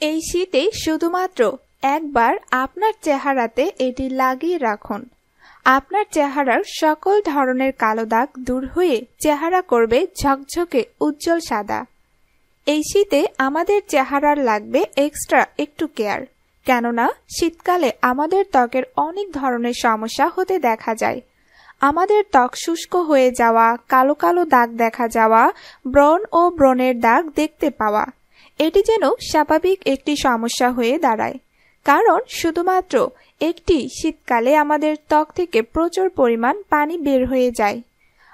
এই শীতে শুধুমাত্র একবার আপনার চেহারাতে এটি লাগিয়ে রাখুন। আপনার চেহারার সকল ধরনের কালো দাগ দূর হয়ে চেহারা করবে ঝকঝকে উজ্জ্বল সাদা। এই শীতে আমাদের চেহারার লাগবে এক্সট্রা একটু কেয়ার কেননা শীতকালে আমাদের ত্বকের অনেক ধরনের সমস্যা হতে দেখা যায়। আমাদের ত্বক শুষ্ক হয়ে যাওয়া, কালো কালো দাগ দেখা যাওয়া, ব্রণ ও ব্রণের দাগ দেখতে পাওয়া। এটি যেন স্বাভাবিক একটি সমস্যা হয়ে দাঁড়ায়। কারণ শুধুমাত্র একটি শীতকালে আমাদের ত্বক থেকে প্রচুর পরিমাণ পানি বের হয়ে যায়।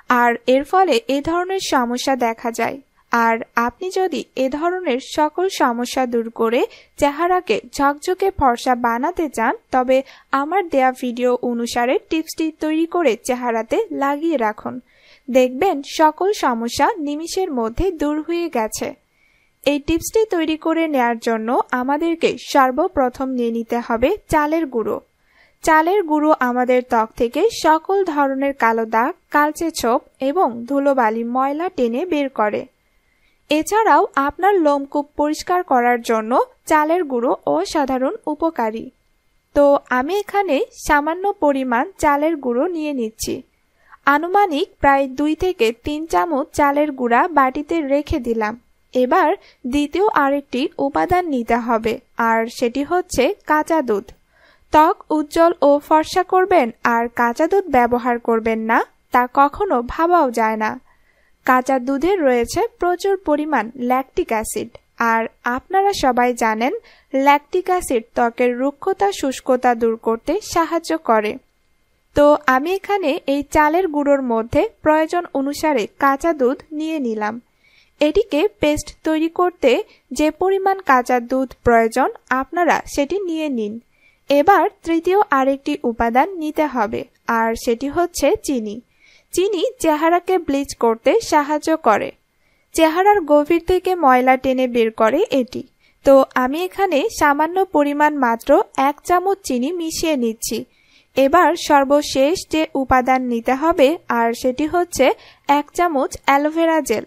আর এর ফলে এ ধরনের সমস্যা দেখা যায়। আর আপনি যদি এ ধরনের সকল সমস্যা দূর করে চেহারাকে ঝকঝকে ফর্সা বানাতে চান, তবে আমার দেয়া ভিডিও অনুসারে টিপসটি তৈরি করে চেহারাতে লাগিয়ে রাখুন। দেখবেন সকল সমস্যা নিমিষের মধ্যে দূর হয়ে গেছে। এই টিপসটি তৈরি করে নেয়ার জন্য আমাদেরকে সর্বপ্রথম নিয়ে নিতে হবে চালের গুঁড়ো। চালের গুঁড়ো আমাদের ত্বক থেকে সকল ধরনের কালো দাগ, কালচে ছোপ এবং ধুলোবালি ময়লা টেনে বের করে। এছাড়াও আপনার লোমকূপ পরিষ্কার করার জন্য চালের গুঁড়ো অসাধারণ উপকারী। তো আমি এখানে সামান্য পরিমাণ চালের গুঁড়ো নিয়ে নিচ্ছি। আনুমানিক প্রায় দুই থেকে তিন চামচ চালের গুঁড়া বাটিতে রেখে দিলাম। এবার দ্বিতীয় আরেকটি উপাদান নিতে হবে, আর সেটি হচ্ছে কাঁচা দুধ। ত্বক উজ্জ্বল ও ফর্সা করবেন, আর কাঁচা দুধ ব্যবহার করবেন না, তা কখনো ভাবাও যায় না। কাঁচা দুধে রয়েছে প্রচুর পরিমাণ ল্যাকটিক অ্যাসিড আর আপনারা সবাই জানেন ল্যাকটিক অ্যাসিড ত্বকের রুক্ষতা, শুষ্কতা দূর করতে সাহায্য করে। তো আমি এখানে এই চালের গুঁড়োর মধ্যে প্রয়োজন অনুসারে কাঁচা দুধ নিয়ে নিলাম। এটিকে পেস্ট তৈরি করতে যে পরিমাণ কাঁচা দুধ প্রয়োজন, আপনারা সেটি নিয়ে নিন। এবার তৃতীয় আরেকটি উপাদান নিতে হবে, আর সেটি হচ্ছে চিনি। চিনি চেহারাকে ব্লিচ করতে সাহায্য করে। চেহারার গভীর থেকে ময়লা টেনে বের করে এটি। তো, আমি এখানে সামান্য পরিমাণ মাত্র এক চামচ চিনি মিশিয়ে নিচ্ছি। এবার সর্বশেষ যে উপাদান নিতে হবে, আর সেটি হচ্ছে এক চামচ অ্যালোভেরা জেল।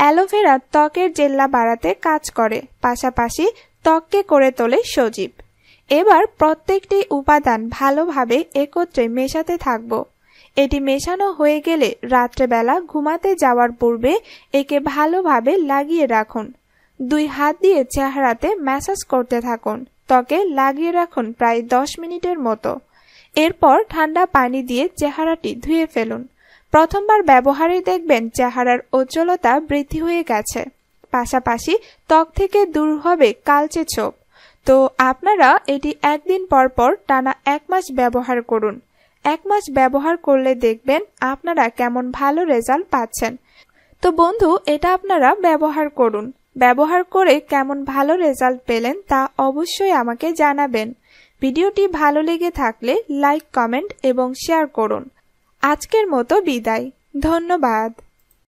অ্যালোভেরা ত্বকের জেল্লা বাড়াতে কাজ করে, পাশাপাশি ত্বককে করে তোলে সজীব। এবার প্রত্যেকটি উপাদান ভালোভাবে একত্রে মেশাতে থাকব। এটি মেশানো হয়ে গেলে রাত্রেবেলা ঘুমাতে যাওয়ার পূর্বে একে ভালোভাবে লাগিয়ে রাখুন। দুই হাত দিয়ে চেহারাতে ম্যাসাজ করতে থাকুন, ত্বকে লাগিয়ে রাখুন প্রায় দশ মিনিটের মতো। এরপর ঠান্ডা পানি দিয়ে চেহারাটি ধুয়ে ফেলুন। প্রথমবার ব্যবহারে দেখবেন চেহারার উজ্জ্বলতা বৃদ্ধি হয়ে গেছে। পাশাপাশি ত্বক থেকে দূর হবে কালচে ছোপ। তো আপনারা এটি একদিন পর পর টানা এক মাস ব্যবহার করুন। এক মাস ব্যবহার করলে দেখবেন আপনারা কেমন ভালো রেজাল্ট পাচ্ছেন। তো বন্ধু, এটা আপনারা ব্যবহার করুন। ব্যবহার করে কেমন ভালো রেজাল্ট পেলেন তা অবশ্যই আমাকে জানাবেন। ভিডিওটি ভালো লেগে থাকলে লাইক, কমেন্ট এবং শেয়ার করুন। আজকের মতো বিদায়। ধন্যবাদ।